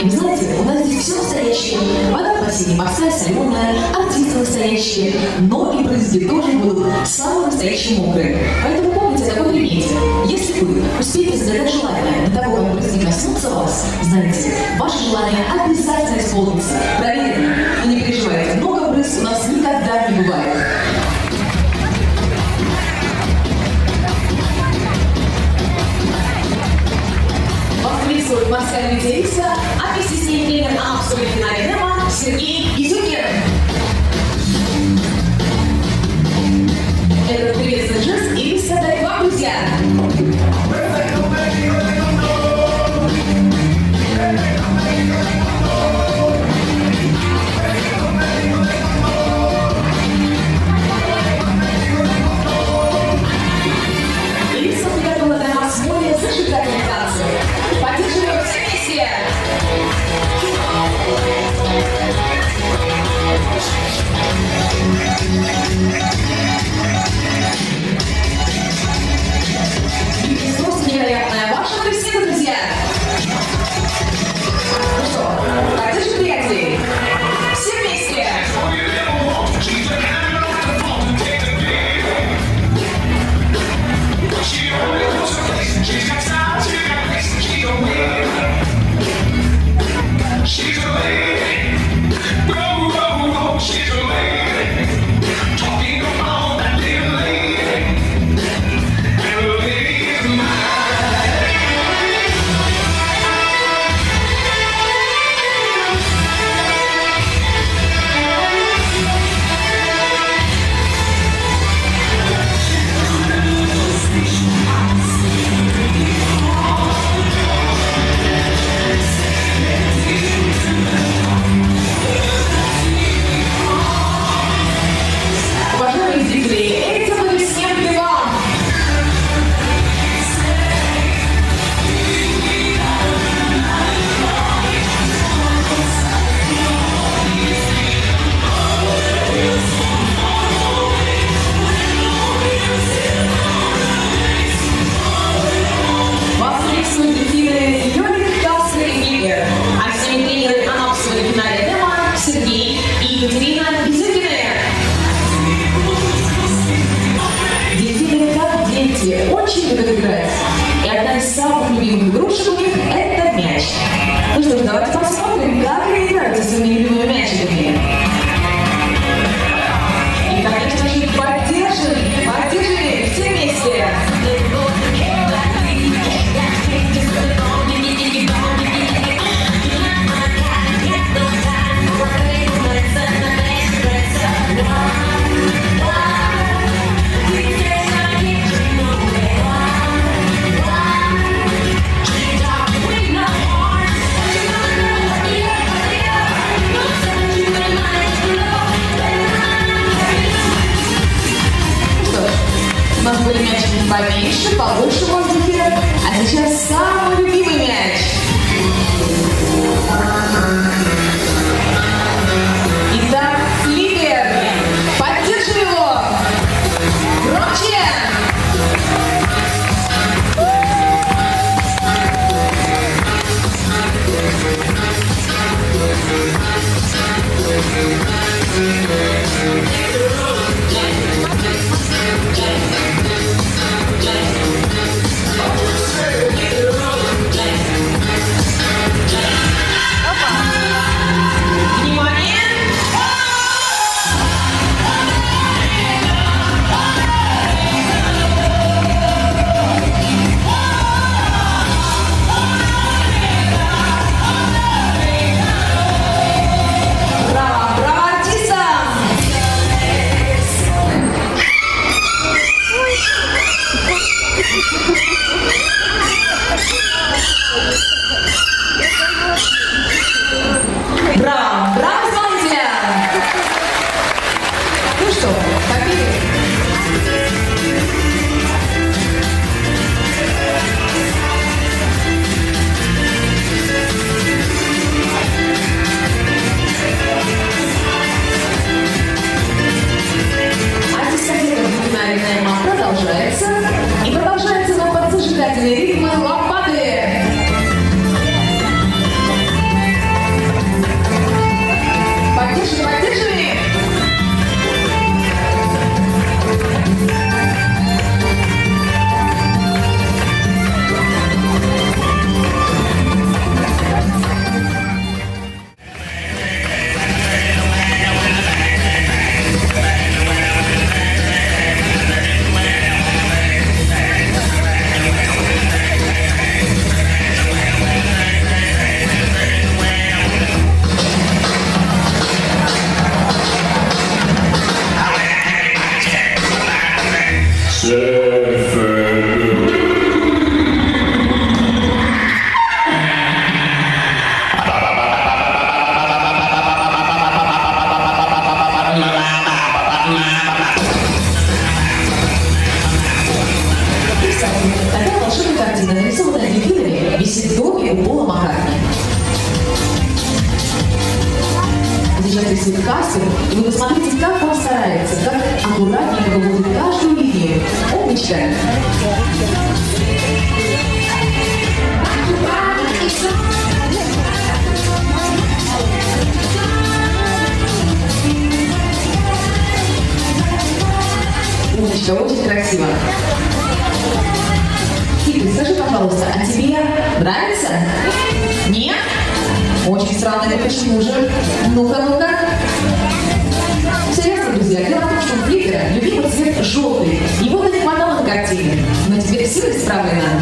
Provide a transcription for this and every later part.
И знаете, у нас здесь все настоящее. Вода в бассейне морская, соленая, артисты настоящие, но и брызги тоже будут самые настоящие мокрые. Поэтому помните о такой примете. Если вы успеете загадать желание до того, как брызги коснутся вас, знаете, ваше желание обязательно исполнится. Проверено. Но не переживайте, много брызг у нас никогда не бывает. Вас приветствует с Амстури Финалинема Сергей Изюкин. Этот приветственный жест и отдать вам, друзья. Играть. И одна из самых любимых игрушек у них – это мяч. Ну что ж, давайте посмотрим, 保温 Умничка, очень красиво. Кири, скажи, пожалуйста, а тебе нравится? Нет? Очень странно, почему же? Ну-ка, ну-ка. красиво исправлено.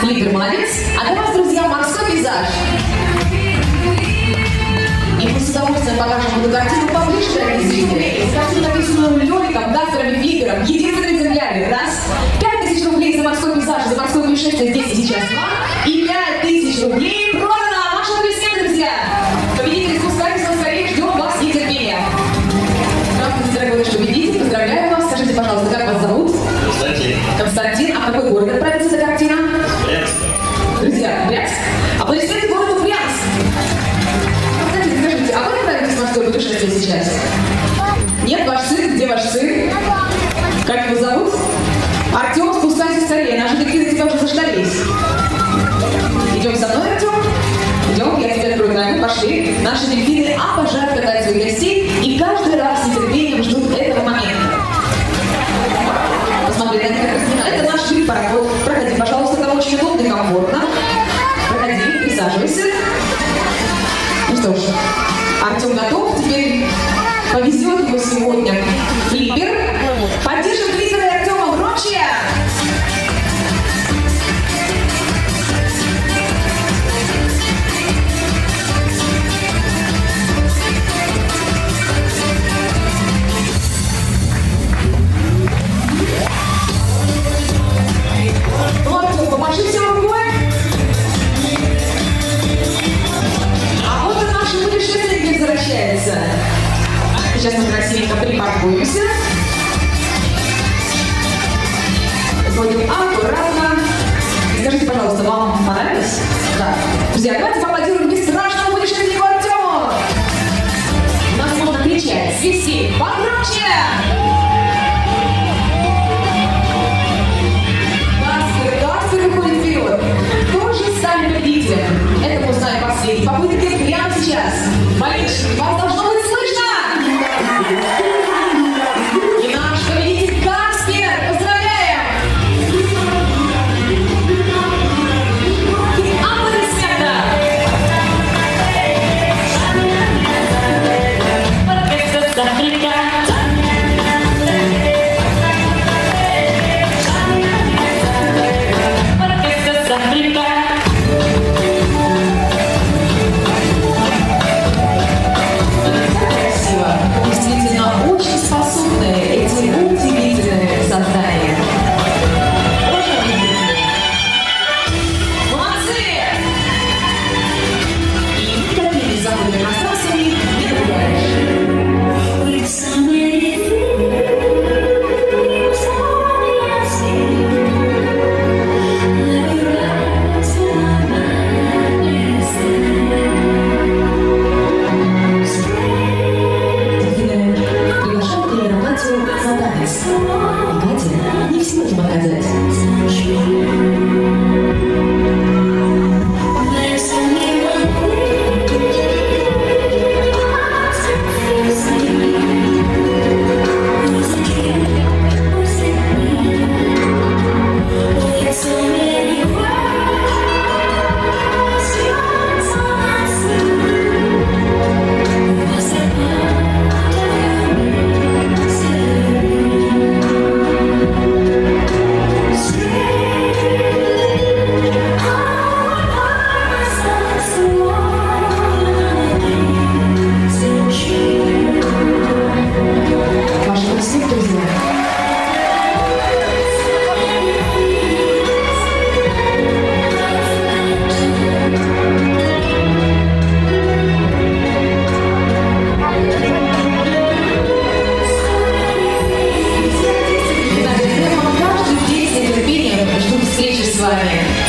Флиппер молодец. А для вас, друзья, морской пейзаж. И мы с удовольствием покажем эту картину поближе, дорогие зрители. Картину написанную лёриком, гаферами, флиппером, единственной землями. Раз. Пять тысяч рублей за морской пейзаж, за морское путешествие здесь и сейчас. Два. И пять тысяч рублей просто Сейчас мы красивенько припаркуемся. Заходим аккуратно. И скажите, пожалуйста, вам понравилось? Да. Друзья, давайте поаплодируем не страшно вышли Артема. У нас можно кричать. Свести. Погромче! Гасперы, Гасперы уходят вперед. Кто же сами победитель? Это мы узнаем последний. Попытки прямо сейчас. Болельщики, вас вами.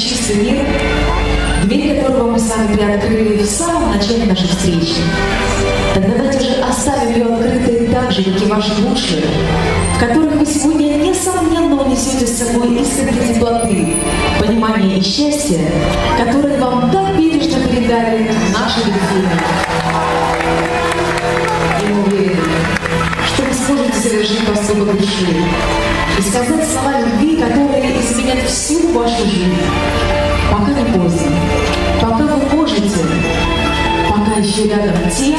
Чистый мир, дверь которого мы сами приоткрыли в самом начале нашей встречи. Так давайте же оставим ее открытой так же, как и ваши души, в которых вы сегодня, несомненно, унесете с собой искренней теплоты, понимания и счастья, которые вам так бережно передали наши дельфины. И мы уверены, что вы сможете совершить поступок души и сказать слова любви, которые изменят всю вашу жизнь. Пока не поздно, пока вы можете, пока еще рядом те,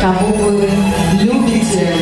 кого вы любите.